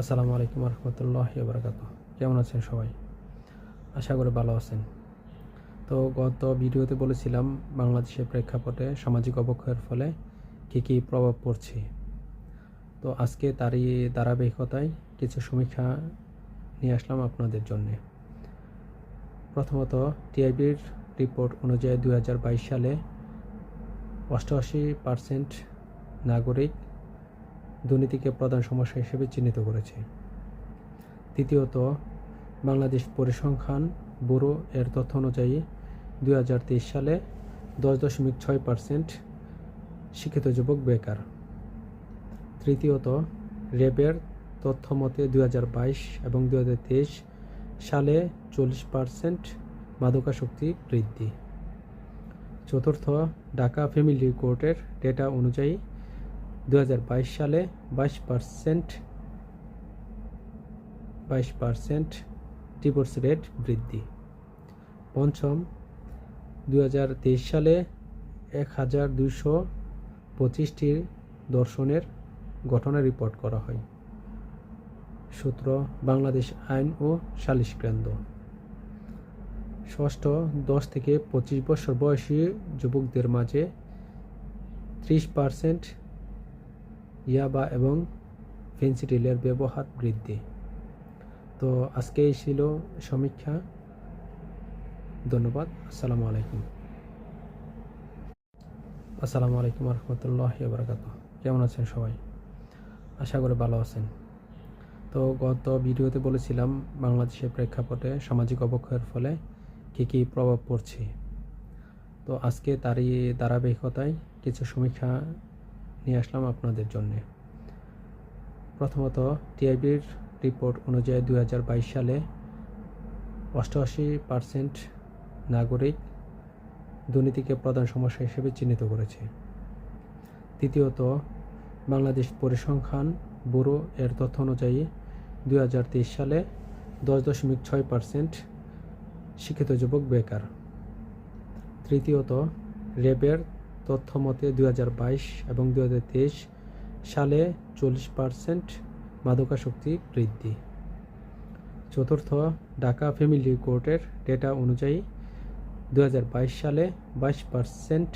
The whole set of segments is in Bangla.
আসসালামু আলাইকুম রহমতুল্লাহ বারকাত কেমন আছেন সবাই? আশা করি ভালো আছেন। তো গত ভিডিওতে বলেছিলাম বাংলাদেশের প্রেক্ষাপটে সামাজিক অবক্ষয়ের ফলে কী কী প্রভাব পড়ছে। তো আজকে তারই ধারাবাহিকতায় কিছু সমীক্ষা নিয়ে আসলাম আপনাদের জন্যে। প্রথমত টিআইবির রিপোর্ট অনুযায়ী দু হাজার বাইশ সালে অষ্টআশি পার্সেন্ট নাগরিক দুর্নীতিকে প্রধান সমস্যা হিসেবে চিহ্নিত করেছে। দ্বিতীয়ত, বাংলাদেশ পরিসংখ্যান ব্যুরো এর তথ্য অনুযায়ী দু হাজার তেইশ সালে দশ দশমিক ছয় পার্সেন্ট শিক্ষিত যুবক বেকার। তৃতীয়ত র্যাবের তথ্য মতে দুই হাজার বাইশ এবং দু হাজার তেইশ সালে চল্লিশ পার্সেন্ট মাদকাসক্তি বৃদ্ধি। চতুর্থ, ঢাকা ফ্যামিলি কোর্টের ডেটা অনুযায়ী দু হাজার বাইশ সালে বাইশ পার্সেন্ট বাইশ পার্সেন্ট ডিভোর্স রেট বৃদ্ধি। পঞ্চম দু হাজার তেইশ সালে এক হাজার দুইশো পঁচিশটি দর্শনের ঘটনা রিপোর্ট করা হয়। সূত্র, বাংলাদেশ আইন ও সালিশ কেন্দ্র। ষষ্ঠ, দশ থেকে পঁচিশ বছর বয়সী যুবকদের মাঝে ত্রিশ পার্সেন্ট ইয়াবা এবং ফেন্সিডিলের ব্যবহার বৃদ্ধি। তো আজকে এই ছিল সমীক্ষা। ধন্যবাদ। আসসালামু আলাইকুম। আসসালামু আলাইকুম রহমতুল্লাহ বারকাত কেমন আছেন সবাই? আশা করি ভালো আছেন। তো গত ভিডিওতে বলেছিলাম বাংলাদেশের প্রেক্ষাপটে সামাজিক অবক্ষয়ের ফলে কী কী প্রভাব পড়ছে। তো আজকে তারই ধারাবাহিকতায় কিছু সমীক্ষা নিয়ে আসলাম আপনাদের জন্যে। প্রথমত, টিআইবির রিপোর্ট অনুযায়ী দু হাজার বাইশ সালে অষ্টআশি পার্সেন্ট নাগরিক দুর্নীতিকে প্রধান সমস্যা হিসেবে চিহ্নিত করেছে। দ্বিতীয়ত, বাংলাদেশ পরিসংখ্যান ব্যুরো এর তথ্য অনুযায়ী দু হাজার তেইশ সালে দশ দশমিক ছয় পার্সেন্ট শিক্ষিত যুবক বেকার। তৃতীয়ত র্যাবের তথ্য মতে দুই এবং দু হাজার তেইশ সালে চল্লিশ পার্সেন্ট মাদকাসক্তি বৃদ্ধি। চতুর্থ, ঢাকা ফ্যামিলি কোর্টের ডেটা অনুযায়ী দু হাজার বাইশ সালে বাইশ পার্সেন্ট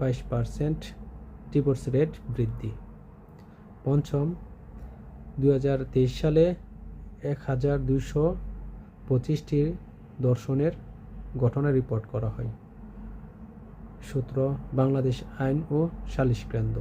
বাইশ পার্সেন্ট ডিভোর্স রেট বৃদ্ধি। পঞ্চম দু হাজার তেইশ সালে এক হাজার দুইশো পঁচিশটি দর্শনের ঘটনা রিপোর্ট করা হয়। সূত্র বাংলাদেশ আইন ও সালিশ কেন্দ্র।